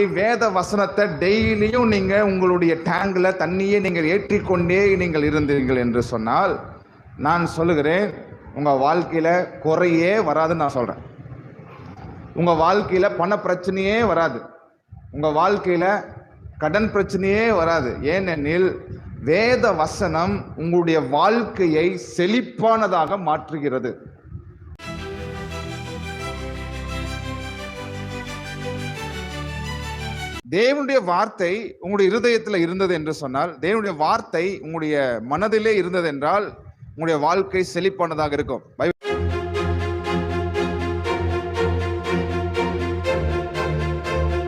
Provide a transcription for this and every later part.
வேத வசனத்தை டெய்லியும் நீங்க உங்களுடைய டேங்க்ல தண்ணியை நீங்கள் ஏற்றிக்கொண்டே நீங்கள் இருந்தீர்கள் என்று சொன்னால் நான் சொல்லுகிறேன் உங்க வாழ்க்கையில குறையே வராதுன்னு நான் சொல்றேன். உங்க வாழ்க்கையில பண பிரச்சனையே வராது. உங்க வாழ்க்கையில கடன் பிரச்சனையே வராது. ஏனெனில் வேத வசனம் உங்களுடைய வாழ்க்கையை செழிப்பானதாக மாற்றுகிறது. தேவனுடைய வார்த்தை உங்களுடைய இருதயத்துல இருந்தது என்று சொன்னால் தேவனுடைய வார்த்தை உங்களுடைய மனதிலே இருந்தது என்றால் உங்களுடைய வாழ்க்கை செழிப்பானதாக இருக்கும். வேதாகமும்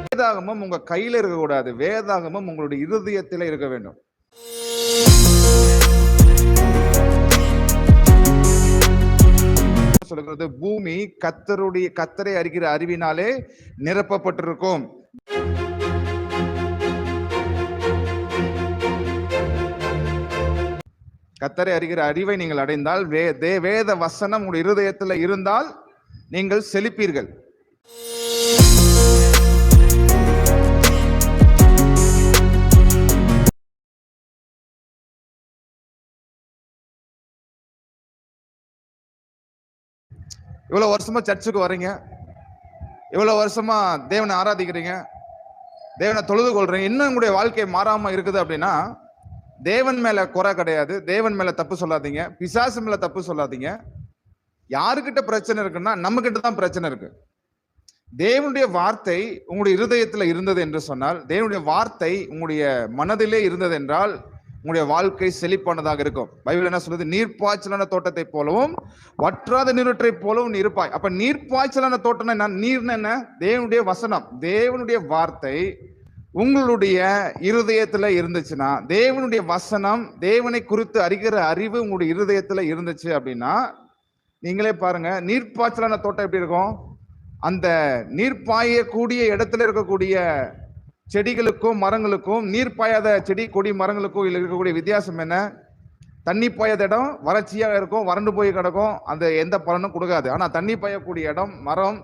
வேதாகமம் உங்க கையில இருக்கக்கூடாது. வேதாகமம் உங்களுடைய இருதயத்தில் இருக்க வேண்டும். சொல்லுகிறது பூமி கத்தருடைய கத்தரை அறிகிற அறிவினாலே நிரப்பப்பட்டிருக்கும். கத்தரை அறிகிற அறிவை நீங்கள் அடைந்தால் வே தே வேத வசனம் உங்களுடைய இருதயத்தில் இருந்தால் நீங்கள் செழிப்பீர்கள். இவ்வளோ வருஷமா சர்ச்சுக்கு வர்றீங்க. இவ்வளோ வருஷமா தேவனை ஆராதிக்கிறீங்க. தேவனை தொழுது கொள்றீங்க. இன்னும் உங்களுடைய வாழ்க்கை மாறாம இருக்குது அப்படின்னா தேவன் மேல குறை கிடையாது. தேவன் மேல தப்பு சொல்லாதீங்க. பிசாசு மேல தப்பு சொல்லாதீங்க. யாருக்கிட்ட பிரச்சனை இருக்குன்னா நம்ம கிட்ட தான் பிரச்சனை இருக்கு. தேவனுடைய வார்த்தை உங்களுடைய இருதயத்துல இருந்தது என்று சொன்னால் தேவனுடைய வார்த்தை உங்களுடைய மனதிலே இருந்தது என்றால் உங்களுடைய வாழ்க்கை செழிப்பானதாக இருக்கும். பைபிள் என்ன சொல்றது நீர்ப்பாய்ச்சலான தோட்டத்தை போலவும் வற்றாத நீரூற்றை போலவும் நீ இருப்பாய். அப்ப நீர்ப்பாய்ச்சலான தோட்டம் என்ன? நீர்னு என்ன? தேவனுடைய வசனம். தேவனுடைய வார்த்தை உங்களுடைய இருதயத்துல இருந்துச்சுன்னா தேவனுடைய வசனம் தேவனை குறித்து அறிகிற அறிவு உங்களுடைய இருதயத்துல இருந்துச்சு அப்படின்னா நீங்களே பாருங்க நீர்ப்பாய்ச்சலான தோட்டம் எப்படி இருக்கும்? அந்த நீர் பாயக்கூடிய இடத்துல இருக்கக்கூடிய செடிகளுக்கும் மரங்களுக்கும் நீர் பாயாத செடி கொடி மரங்களுக்கும் இதுல இருக்கக்கூடிய வித்தியாசம் என்ன? தண்ணி பாயாத இடம் வறட்சியாக இருக்கும் வறண்டு போய் கிடக்கும் அந்த எந்த பலனும் கொடுக்காது. ஆனால் தண்ணி பாயக்கூடிய இடம் மரம்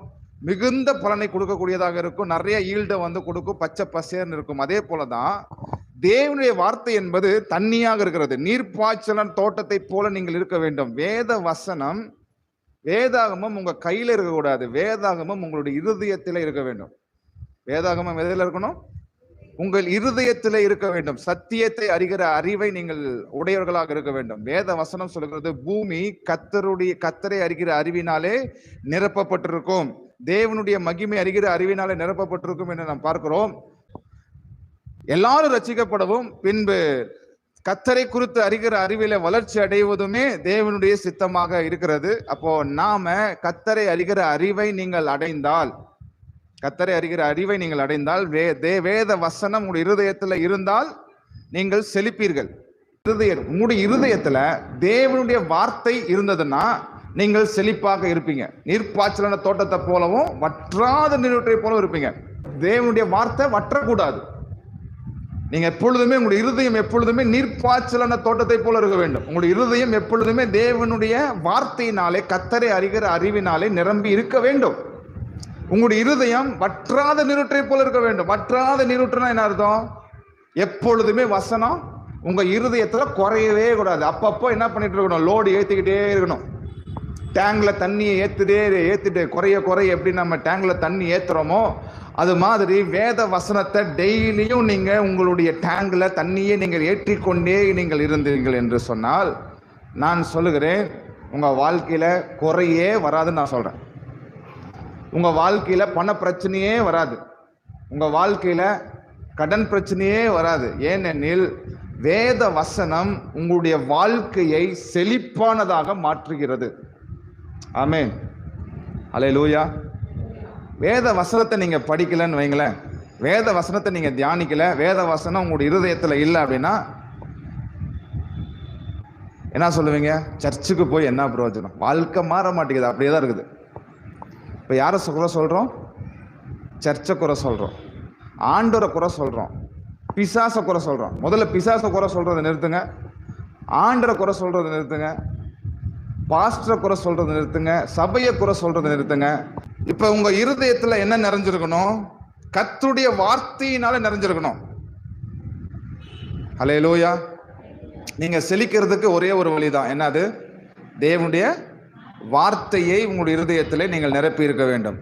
மிகுந்த பலனை கொடுக்கக்கூடியதாக இருக்கும். நிறைய ஈல்டை வந்து கொடுக்கும். பச்சை பசேர்னு இருக்கும். அதே போலதான் தேவனுடைய வார்த்தை என்பது தண்ணியாக இருக்கிறது. நீர்ப்பாய்ச்சலன் தோட்டத்தை போல நீங்கள் இருக்க வேண்டும். வேத வசனம் வேதாகமம் உங்க கையில இருக்கக்கூடாது. வேதாகமம் உங்களுடைய இருதயத்தில இருக்க வேண்டும். வேதாகமம் எதில் இருக்கணும்? உங்கள் இருதயத்தில் இருக்க வேண்டும். சத்தியத்தை அறிகிற அறிவை நீங்கள் உடையவர்களாக இருக்க வேண்டும். வேத வசனம் சொல்கிறது பூமி கத்தருடைய கத்தரை அறிகிற அறிவினாலே நிரப்பப்பட்டிருக்கும். தேவனுடைய மகிமை அறிகிற அறிவினாலே நிரப்பப்பட்டிருக்கும் என்று நாம் பார்க்கிறோம். எல்லாரும் ரசிக்கப்படவும் பின்பு கத்தரை குறித்து அறிகிற அறிவில வளர்ச்சி அடைவதுமே தேவனுடைய சித்தமாக இருக்கிறது. அப்போ நாம கத்தரை அறிகிற அறிவை நீங்கள் அடைந்தால் கத்தரை அறிகிற அறிவை நீங்கள் அடைந்தால் வே தே வேத வசனம் உங்களுடைய இருதயத்துல இருந்தால் நீங்கள் செழிப்பீர்கள். இருதயம் உங்களுடைய இருதயத்துல தேவனுடைய வார்த்தை இருந்ததுன்னா நீங்கள் செழிப்பாக இருப்பீங்க. நீர்ப்பாய்ச்சலான தோட்டத்தை போலவும் வற்றாத நீரூற்றை போலவும் இருப்பீங்க. தேவனுடைய வார்த்தை வற்றக்கூடாது. நீங்க எப்பொழுதுமே உங்களுடைய இருதயம் எப்பொழுதுமே நீர்ப்பாய்ச்சலான தோட்டத்தை போல இருக்க வேண்டும். உங்களுடைய இருதயம் எப்பொழுதுமே தேவனுடைய வார்த்தையினாலே கத்தரை அறிகிற அறிவினாலே நிரம்பி இருக்க வேண்டும். உங்களுடைய இருதயம் வற்றாத நீரூற்றை போல இருக்க வேண்டும். வற்றாத நீரூற்றுனா என்ன அர்த்தம்? எப்பொழுதுமே வசனம் உங்க இருதயத்துல குறையவே கூடாது. அப்பப்போ என்ன பண்ணிட்டு இருக்கணும்? லோடு ஏத்திக்கிட்டே இருக்கணும். டேங்கில் தண்ணியை ஏற்றுட்டே ஏற்றிட்டு குறைய குறைய எப்படி நம்ம டேங்கில் தண்ணி ஏற்றுறோமோ அது மாதிரி வேத வசனத்தை டெய்லியும் நீங்கள் உங்களுடைய டேங்கில் தண்ணியை நீங்கள் ஏற்றிக்கொண்டே நீங்கள் இருந்தீர்கள் என்று சொன்னால் நான் சொல்லுகிறேன் உங்கள் வாழ்க்கையில் குறையே வராதுன்னு நான் சொல்கிறேன் உங்கள் வாழ்க்கையில் பண பிரச்சனையே வராது. உங்கள் வாழ்க்கையில் கடன் பிரச்சனையே வராது. ஏனெனில் வேத வசனம் உங்களுடைய வாழ்க்கையை செழிப்பானதாக மாற்றுகிறது. ஆமே அலே லூயா வேத வசனத்தை நீங்கள் படிக்கலன்னு வைங்களேன். வேத வசனத்தை நீங்கள் தியானிக்கல வேத வசனம் உங்களுடைய இருதயத்தில் இல்லை அப்படின்னா என்ன சொல்லுவீங்க? சர்ச்சுக்கு போய் என்ன பிரயோஜனம்? வாழ்க்கை மாற மாட்டேங்குது அப்படியே தான் இருக்குது. இப்போ யாரை குறை சொல்கிறோம் சர்ச்சை குறை சொல்கிறோம் ஆண்டோரை குறை சொல்கிறோம் பிசாசை குறை சொல்கிறோம் முதல்ல பிசாசை குறை சொல்கிறத நிறுத்துங்க. ஆண்டரை குறை சொல்கிறத நிறுத்துங்க. பாஸ்டரை குறை சொல்கிறத நிறுத்துங்க சபையை குறை சொல்கிறத நிறுத்துங்க. இப்போ உங்கள் இருதயத்தில் என்ன நிறைஞ்சிருக்கணும்? கத்துடைய வார்த்தையினால நிறைஞ்சிருக்கணும். ஹalleluya நீங்க செழிக்கிறதுக்கு ஒரே ஒரு வழிதான். என்னது? தேவனுடைய வார்த்தையை உங்களுடைய இருதயத்திலே நீங்கள் நிரப்பி இருக்க வேண்டும்.